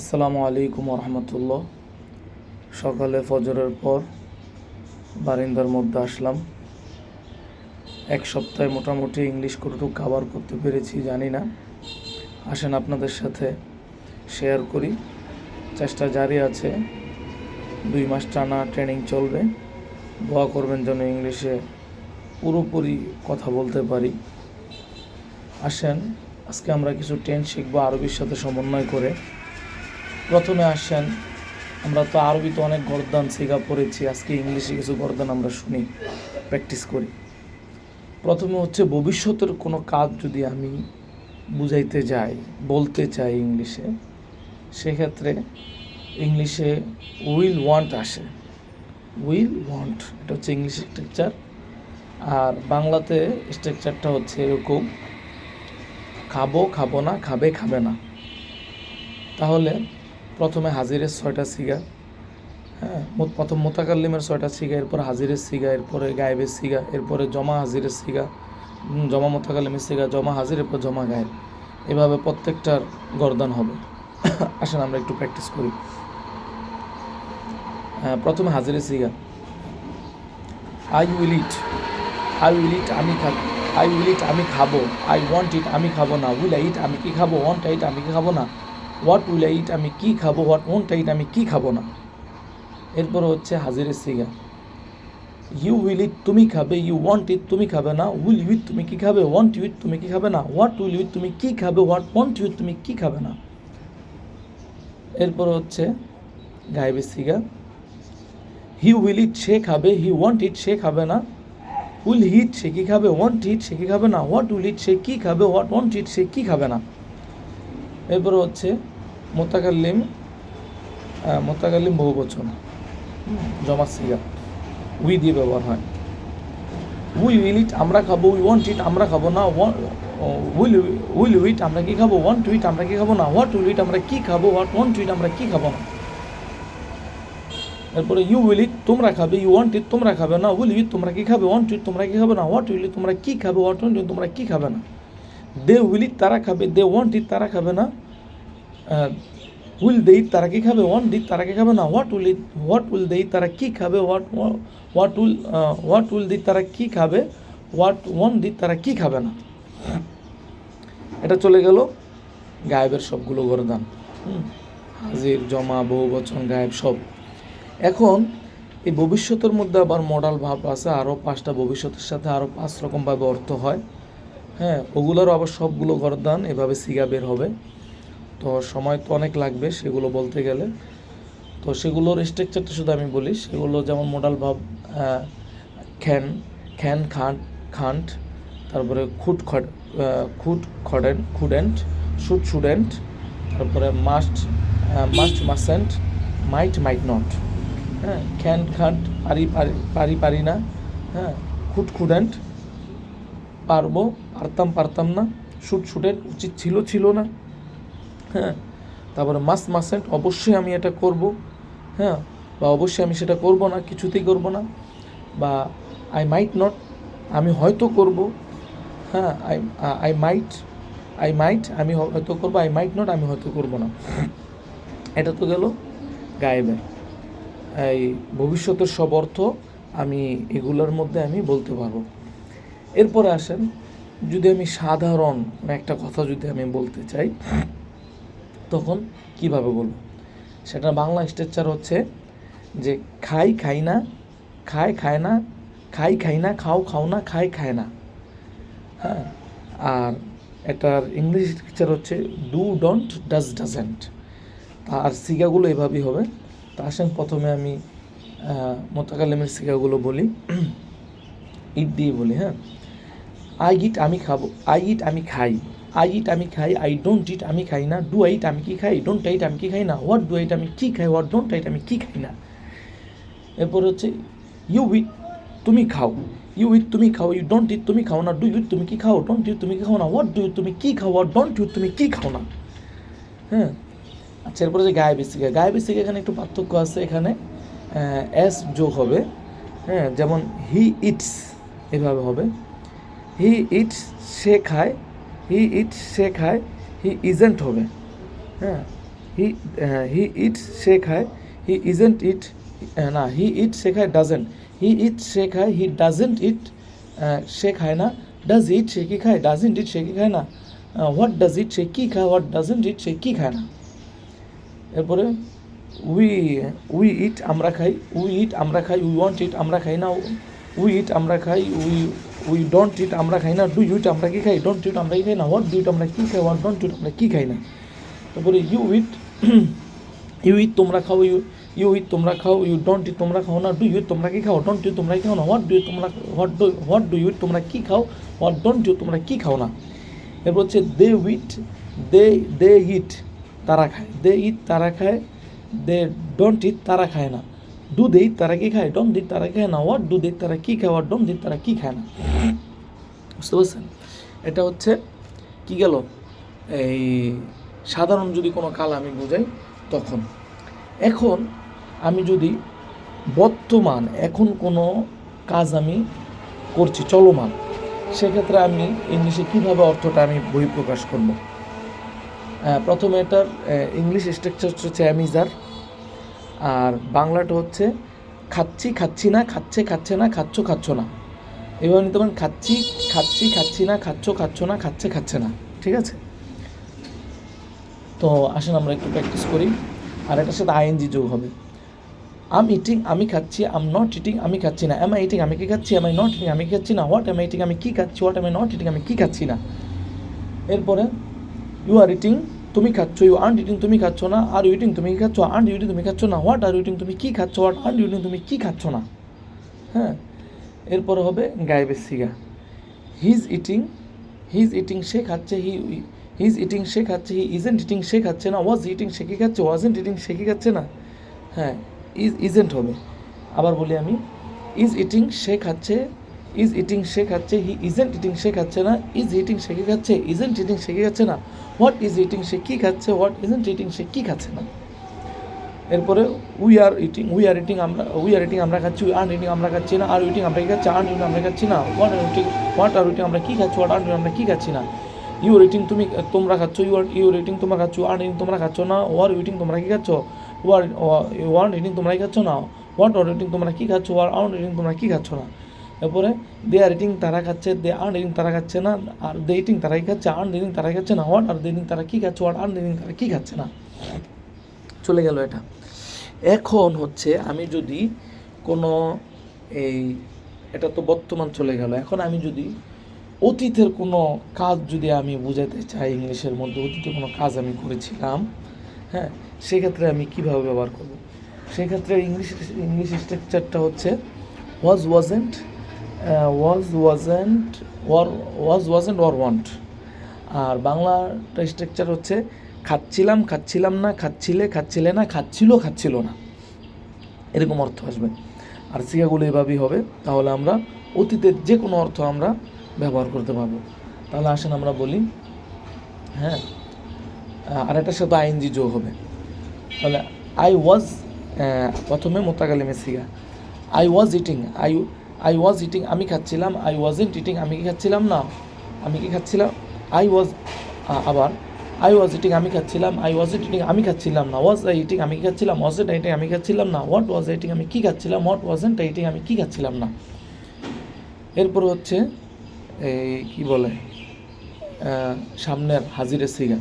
আসসালামু আলাইকুম রহমতুল্লাহ সকালে ফজরের পর বারিন্দার মধ্যে আসলাম। এক সপ্তাহে মোটামুটি ইংলিশ কতটুকু কাভার করতে পেরেছি জানি না। আসেন আপনাদের সাথে শেয়ার করি। চেষ্টা জারি আছে। দুই মাস টানা ট্রেনিং চলবে। দোয়া করবেন যেন ইংলিশে পুরোপুরি কথা বলতে পারি। আসেন, আজকে আমরা কিছু টেন শিখব আরবির সাথে সমন্বয় করে। প্রথমে আসেন। আমরা তো আরবিতে অনেক গর্দান শেখা পড়েছি, আজকে ইংলিশে কিছু গরদান আমরা শুনি প্র্যাকটিস করি। প্রথমে হচ্ছে ভবিষ্যতের কোনো কাজ যদি আমি বুঝাইতে যাই, বলতে চাই ইংলিশে, সেক্ষেত্রে ইংলিশে উইল ওয়ান্ট আসে। উইল ওয়ান্ট এটা হচ্ছে ইংলিশ স্ট্রাকচার আর বাংলাতে স্ট্রাকচারটা হচ্ছে এরকম, খাব খাব না, খাবে খাবে না। তাহলে প্রথমে হাজিরের ছয়টা সিগা হ্যাঁ প্রথম মোতাকাল্লিমের ছয়টা সিগা এরপর হাজিরের সিগা এরপরে গায়েবের সিগা এরপরে জমা হাজিরের সিগা জমা মোতাকাল্লিমের সিগা জমা হাজির এরপর জমা গায়েব। এভাবে প্রত্যেকটার গরদান হবে। আসেন আমরা একটু প্র্যাকটিস করি। হ্যাঁ, প্রথমে হাজিরের সিগা। I will eat I will eat আমি খাব আই উইল ইট আমি খাব। আই ওয়ান্ট ইট আমি খাব না। উইল ইট আমি কি খাব? ওয়ান্ট আইট আমি কি খাব না? হোয়াট উইল ইট আমি কি খাব? হোয়াট ওয়ান্ট আইট আমি কি খাব না? এরপর হচ্ছে হাজিরের সিগা। ইউ উইল ইট তুমি খাবে ইউ ওয়ান্ট ইট তুমি খাবে না। উইল ইউ ইট তুমি কি খাবে? ওয়ান্ট ইউ ইট তুমি কি খাবে না? হোয়াট উইল ইউ ইট তুমি কি খাবে? হোয়াট ওয়ান্ট ইউ তুমি কি খাবে না? এরপর হচ্ছে গায়েবের সিগা। হি উইল ইট সে খাবে হি ওয়ান্ট ইট সে খাবে না। উইল হিট সে কি খাবে? ওয়ান্ট ইট সে কি খাবে না? হোয়াট উইল ইট সে কি খাবে? হোয়াট ওয়ান্ট ইট সে কি খাবে না? এরপর হচ্ছে মোতাকাল্লিম মোতাকাল্লিম বহু বচন জমা সিগা উই দিয়ে ব্যবহার হয়। উই উইল ইট, আমরা খাব, উই ওয়ান্ট ইট, আমরা খাব না। উইল উইল উইট, আমরা কি খাব? ওয়ান টু ইট আমরা কি খাব না? হোয়াট উইল ইট আমরা কি খাব? হোয়াট ওয়ান টু ইট আমরা কি খাব না? এরপরে ইউ উইল ইট, তোমরা খাবে। ইউ ওয়ান্ট ইট, তোমরা খাবে না। উইল ইট তোমরা কি খাবে? ওয়ান্ট ইট তোমরা কি খাবে না? হোয়াট উইল ইট তোমরা কি খাবে? হোয়াট ওয়ান্ট ইট তোমরা কি খাবে না? দে উইল ইট তারা খাবে দে ওয়ান্ট ইট তারা খাবে না উইল দে ইট তারা কি খাবে ওয়ান্ট ইট তারা কি খাবে না what will eat what will they eat তারা কি খাবে what what will what will দিট তারা কি খাবে হোয়াট ওয়ান দিট তারা কি খাবে না এটা চলে গেল গায়েবের সবগুলো গরদান। হাজির, জমা বহু বচন, গায়েব সব। এখন এই ভবিষ্যতের মধ্যে আবার মডাল ভাব আছে আরও পাঁচটা ভবিষ্যতের সাথে আরও পাঁচ রকমভাবে অর্থ হয়। হ্যাঁ ওগুলোর আবার সবগুলো গরদান, এভাবে সিগা বের হবে। তো সময় তো অনেক লাগবে সেগুলো বলতে গেলে। তো সেগুলোর স্ট্রাকচারটা শুধু আমি বলি, সেগুলো যেমন মডাল ভাব খ্যান খ্যান খান খান্ট তারপরে could could could couldn't, couldn't should shouldn't তারপরে must must mustn't, might might not. হ্যাঁ খ্যান খান্ট পারি পারি পারি পারি না। হ্যাঁ খুট খুডেন্ট, পারব। পারতাম পারতাম না। শুট শুটের উচিত ছিল ছিল না। হ্যাঁ তারপরে মাস মাসেন্ট অবশ্যই আমি এটা করব। হ্যাঁ বা অবশ্যই আমি সেটা করব না, কিছুতেই করব না। বা আই মাইট নট আমি হয়তো করব। হ্যাঁ I I might I might আমি হয়তো করব আই মাইট নট আমি হয়তো করব না। এটা তো গেল গায়েবের এই ভবিষ্যতের সব অর্থ আমি এগুলোর মধ্যে আমি বলতে পারব। এরপরে আসেন যদি আমি সাধারণ একটা কথা যদি আমি বলতে চাই, তখন কীভাবে বলব? সেটা বাংলা স্ট্রাকচার হচ্ছে যে খাই খাই না, খায় খায় না, খাই খাই না, খাও খাও না খাই খায় না। হ্যাঁ? আর এটার ইংলিশ স্ট্রাকচার হচ্ছে ডু ডোন্ট, ডাজ ডাজেন্ট। আর সিগাগুলো এভাবেই হবে। তা আসেন প্রথমে আমি মোতাকালিমের সিগাগুলো বলি। ইট দিয়ে বলি হ্যাঁ? আই ইট আমি খাব। আই ইট আমি খাই। আই ইট আমি খাই। আই ডোন্ট ইট আমি খাই না। ডু আইট আমি কি খাই? ডোন্ট আইট আমি কি খাই না? হোয়াট ডু আইট আমি কি খাই? হোয়াট ডোন্ট আইট আমি কি খাই না? এরপর হচ্ছে ইউ ইট তুমি খাও। ইউ ইট তুমি খাও। ইউ ডোন্ট ইট তুমি খাও না। ডু ইট তুমি কি খাও? ডোন্ট ইট তুমি কি খাও না? হোয়াট ডু ইট তুমি কি খাও? হোয়াট ডোন্ট ইট তুমি কি খাও না? হ্যাঁ? আচ্ছা এরপরে যে গায়ে বেসিকে গায়ে বেসিকে এখানে একটু পার্থক্য আছে এখানে। এস যোগ হবে। হ্যাঁ যেমন হি ইটস এভাবে হবে। হি ইটস সে খায় হি ইটস সে খায় হি ইজেন্ট হবে হ্যাঁ হি হি ইটস সে খায় হি ইজেন্ট ইট না হি ইট সে খায় ডাজেন্ট হি ইট সে খায় হি ডাজেন্ট ইট সে খায় না ডাজ ইট সে কি খায় ডাজেন্ট ইট সে কি খায় না হোয়াট ডাজ ইট সে কি খায় হোয়াট ডাজেন্ট ইট সে কি খায় না এরপরে উই উই ইট আমরা খাই উই ইট আমরা খাই উই ওয়ান্ট ইট আমরা খাই না উই ইট আমরা খাই উই উই ডোন্ট ইট আমরা খাই না ডু ইট আমরা কি খাই ডোন্ট ইট আমরা কি খাই না হোয়াট ডু ইট আমরা কী খাই হোয়াট ডোন্ট ইউট আমরা কী খাই না তারপরে ইউ ইট ইউ ইট তোমরা খাও ইউ ইউ ইট তোমরা খাও ইউ ডোন্ট ইট তোমরা খাও না ডু ইউ তোমরা কি খাও ডোন্ট ইউ তোমরা কি খাও না হোয়াট ডু তোমরা what do what do you তোমরা কী খাও হোয়াট ডোন্ট ইউ তোমরা কী খাও না এরপর হচ্ছে দে উইট দে দে ইট তারা খায়। দে ইট তারা খায়। দে ডোন্ট ইট তারা খায় না। ডু দে তারা কি খায়? ডোন্ট ইট তারা খায় না? হোয়াট ডু দে তারা কি খায়? হোয়াট ডোন্ট ইট তারা কি খায় না? বুঝতে পারছেন? এটা হচ্ছে কি গেল? এই সাধারণ যদি কোনো কাল আমি বোঝাই, তখন। এখন আমি যদি বর্তমান, এখন কোনো কাজ আমি করছি চলমান, সেক্ষেত্রে আমি ইংলিশে কীভাবে অর্থটা আমি বহিঃপ্রকাশ করব? প্রথমে এটার ইংলিশ স্ট্রাকচার হচ্ছে অ্যামিজার। আর বাংলাটা হচ্ছে খাচ্ছি খাচ্ছি না, খাচ্ছে খাচ্ছে না, খাচ্ছ খাচ্ছ না। এভাবে নিতে পারেন, খাচ্ছি খাচ্ছি খাচ্ছি না, খাচ্ছ খাচ্ছ না, খাচ্ছে খাচ্ছে না। ঠিক আছে? তো আসেন, আমরা একটু প্র্যাকটিস করি। আর এটার সাথে আইএনজি যোগ হবে। আম ইটিং আমি খাচ্ছি আম নট ইটিং আমি খাচ্ছি না। এম আই ইটিং আমি কি খাচ্ছি? এম আই নট ইটিং আমি কি খাচ্ছি না? হোয়াট এম আই ইটিং আমি কি খাচ্ছি? What am I not eating আমি কি খাচ্ছি না? এরপরে ইউ আর ইটিং তুমি খাচ্ছ ইউ আর্ন ইটিং তুমি খাচ্ছ না। আর ইউ ইটিং তুমি কি খাচ্ছ আর্ন ইউটিং তুমি খাচ্ছ না। হোয়াট আর ইটিং তুমি কি খাচ্ছ হোয়াট আর্ন ইউটিং তুমি কী খাচ্ছ না। হ্যাঁ? এরপরে হবে গায়েবের সিগা। হিজ ইটিং হিজ ইটিং সে খাচ্ছে হি হিজ ইটিং সে খাচ্ছে হি ইজেন্ট ইটিং সে খাচ্ছে না। ওয়াজ ইটিং সে কি খাচ্ছে ওয়াজেন্ট ইটিং সে কি খাচ্ছে না। হ্যাঁ ইজ ইজেন্ট হবে। আবার বলি আমি ইজ ইটিং সে খাচ্ছে ইজ ইটিং সে খাচ্ছে হি ইজেন্ট ইটিং সে খাচ্ছে না ইজ ইটিং সে খাচ্ছে ইজেন্ট ইটিং সে খাচ্ছে না। হোয়াট ইজ ইটিং সে কি খাচ্ছে হোয়াট ইজেন্ট ইটিং সে কি খাচ্ছে না। এরপরে we are eating we are eating আমরা উই আর ইটিং আমরা খাচ্ছি আর ইটিং আমরা খাচ্ছি না আর ইটিং আমরা কি খাচ্ছি আর ইটিং আমরা খাচ্ছি না। What are eating what are eating আমরা কি খাচ্ছি হোয়াট আর ইটিং আমরা কি খাচ্ছি না। ইউ রেটিং তুমি, তোমরা খাচ্ছ ইউ ইউ রেটিং তোমরা খাচ্ছ আর রেটিং তোমরা খাচ্ছ না। ওয়ার রেটিং তোমরা কি খাচ্ছ ওয়ার ওয়ার রেটিং তোমরা কি খাচ্ছ না। হোয়াট আর রেটিং তোমরা কি খাচ্ছ ওয়ার আউন রেটিং তোমরা কি খাচ্ছ না। এরপরে, দে আর রেটিং তারা খাচ্ছে, দে আর রেটিং তারা খাচ্ছে না, আর দে ইটিং তারাই খাচ্ছে, আর রেটিং তারাই খাচ্ছে না হোয়াট আর রেটিং তারা কী খাচ্ছে হোয়াট আর রেটিং তারা কী খাচ্ছে না? চলে গেল এটা। এখন হচ্ছে আমি যদি কোনো এই, এটা তো বর্তমান চলে গেল, এখন আমি যদি অতীতের কোনো কাজ যদি আমি বোঝাতে চাই ইংলিশের মধ্যে অতীতে কোনো কাজ আমি করেছিলাম হ্যাঁ সেক্ষেত্রে আমি কীভাবে ব্যবহার করব? সেক্ষেত্রে ইংলিশ ইংলিশ স্ট্রাকচারটা হচ্ছে was wasn't was wasn't were was wasn't were weren't আর বাংলাটা স্ট্রাকচার হচ্ছে খাচ্ছিলাম খাচ্ছিলাম না, খাচ্ছিলে খাচ্ছিলে না, খাচ্ছিল খাচ্ছিল না। এরকম অর্থ আসবে। আর সিগাগুলো এভাবেই হবে, তাহলে আমরা অতীতের যে কোনো অর্থ আমরা ব্যবহার করতে পারব। তাহলে আসেন আমরা বলি হ্যাঁ আর এটার সাথে আইএনজি যোগ হবে। তাহলে আই ওয়াজ প্রথমে মোতাকালিমে সিগা I was eating I I was eating আমি খাচ্ছিলাম আই ওয়াজেন্ট ইটিং আমি কি খাচ্ছিলাম? না, আমি কি খাচ্ছিলাম? আই ওয়াজ আবার আই ওয়াজ ইটিং আমি খাচ্ছিলাম আই ওয়াজ ইটিং আমি খাচ্ছিলাম না। ওয়াজ আই ইটিং আমি কি খাচ্ছিলাম? ওয়াজ ইট ইটিং আমি খাচ্ছিলাম না। হোয়াট ওয়াজ ইটিং আমি কী খাচ্ছিলাম? হোয়াট ওয়াজেন্ট ইটিং আমি কি খাচ্ছিলাম না? এরপর হচ্ছে, এই কি বলে সামনের হাজিরের সিগা।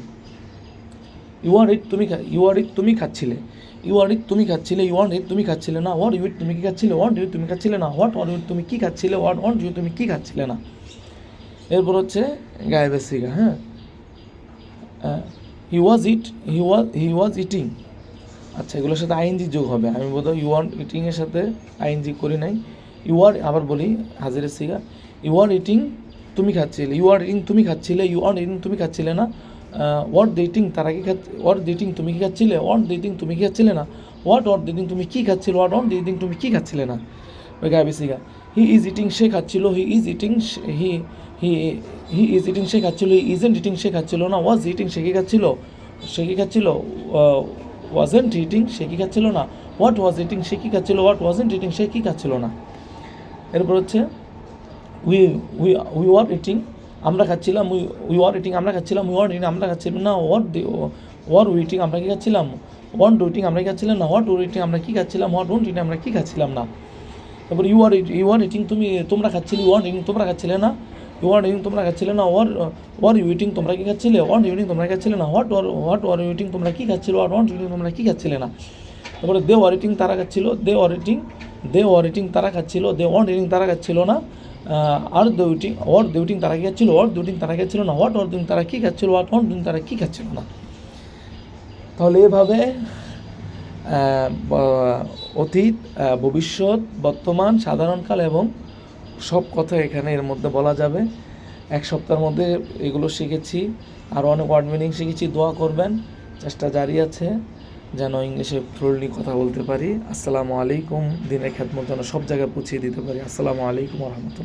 ইউ আর ইট তুমি ইউ আর ইট তুমি খাচ্ছিলে। ইউ আর ইট তুমি খাচ্ছিলে ইউ আর ইট তুমি খাচ্ছিলে না। হোয়াট ইউ ইট তুমি কি খাচ্ছিলে? হোয়াট ইউ তুমি খাচ্ছিলে না। হোয়াট অর ইউ তুমি কি খাচ্ছিলে? হোয়াট ওয়ান্ট ইউ তুমি কি খাচ্ছিলে না? এরপর হচ্ছে গায়েবের সিগা হ্যাঁ? হি ওয়াজ ইট হি ওয়াজ হি ওয়াজ ইটিং আচ্ছা এগুলোর সাথে আইএনজি যোগ হবে। আমি বোধহয় ইউ আর ইটিংয়ের সাথে আইএনজি করি নাই। ইউ আর আবার বলি হাজিরের সিগা। ইউ আর ইটিং তুমি খাচ্ছিলে। ইউ আর ইটিং তুমি খাচ্ছিলে। ইউ আর ইটিং তুমি খাচ্ছিলে না। ওয়াট ডেটিং তারা কি খাচ্ছে ওয়াট ডেটিং তুমি কি খাচ্ছিলে? ওয়াট ডেটিং তুমি কি খাচ্ছিলে না? হোয়াট ওয়াট ডেটিং তুমি কি খাচ্ছিলে? ওয়াট ওয়াট ডেটিং তুমি কি খাচ্ছিলে না? ওই গায়ে সিগা হি ইজ ইটিং সে খাচ্ছিল he is eating he he he is eating সে খাচ্ছিল হি ইজেন্ট ইটিং সে খাচ্ছিল না। ওয়াজ ইটিং সে কি খাচ্ছিল? সে কি খাচ্ছিল? ওয়াজেন্ট ইটিং সে কি খাচ্ছিল না? হোয়াট ওয়াজ ইটিং সে কি খাচ্ছিল? হোয়াট ওয়াজেন্ট ইটিং সে কি খাচ্ছিল না? এরপর হচ্ছে we we we were eating আমরা খাচ্ছিলাম উই উই ওয়ার ইটিং আমরা খাচ্ছিলাম উই ওয়ার ইটিং আমরা খাচ্ছিলাম, না হোয়াট দি ওয়ার উইটিং আমরা কি খাচ্ছিলাম? ওয়ান উইটিং আমরা কি খাচ্ছিলাম? না হোয়াট উইটিং আমরা কি খাচ্ছিলাম? হোয়াট ওয়ান্ট ইটিং আমরা কি খাচ্ছিলাম? না। তারপর you are you are eating তুমি, তোমরা খাচ্ছিলে ইউ আর ইটিং তোমরা খাচ্ছিলে, না? ইউ আর ইটিং তোমরা খাচ্ছিলে, না? ওয়ার ওয়ার ইউ ইটিং তোমরা কি খাচ্ছিলে? ওয়ান ইউটিং তোমরা খাচ্ছিলে, না? What were what were eating তোমরা কি খাচ্ছিলে? ওয়াট ওয়ান ইউটিং তোমরা কি খাচ্ছিলে, না? তারপরে দে ওয়ার ইটিং তারা খাচ্ছিল they were eating they were eating তারা খাচ্ছিল দে ওয়ান ইটিং তারা খাচ্ছিল, না? আর দে উইটিং ওয়ার তারা কি খাচ্ছিল? ওয়ার দে উইটিং তারা খাচ্ছিল না। হোয়াট ওয়ার দিন তারা কী খাচ্ছিল? হোয়াট ওয়ান্ট দিন তারা কী খাচ্ছিল না? তাহলে এভাবে অতীত ভবিষ্যৎ, বর্তমান, সাধারণকাল এবং সব কথা এখানে এর মধ্যে বলা যাবে। এক সপ্তাহের মধ্যে এগুলো শিখেছি। আরও অনেক ওয়ার্ড মিনিং শিখেছি। দোয়া করবেন। চেষ্টা জারি আছে। যেন ইংলিশে ফ্লুয়েন্টলি কথা বলতে পারি। আসসালামু আলাইকুম। দিনের খ্যাতমত যেন সব জায়গায় পৌঁছিয়ে দিতে পারি। আসসালামু আলাইকুম রহমতুল্লাহ।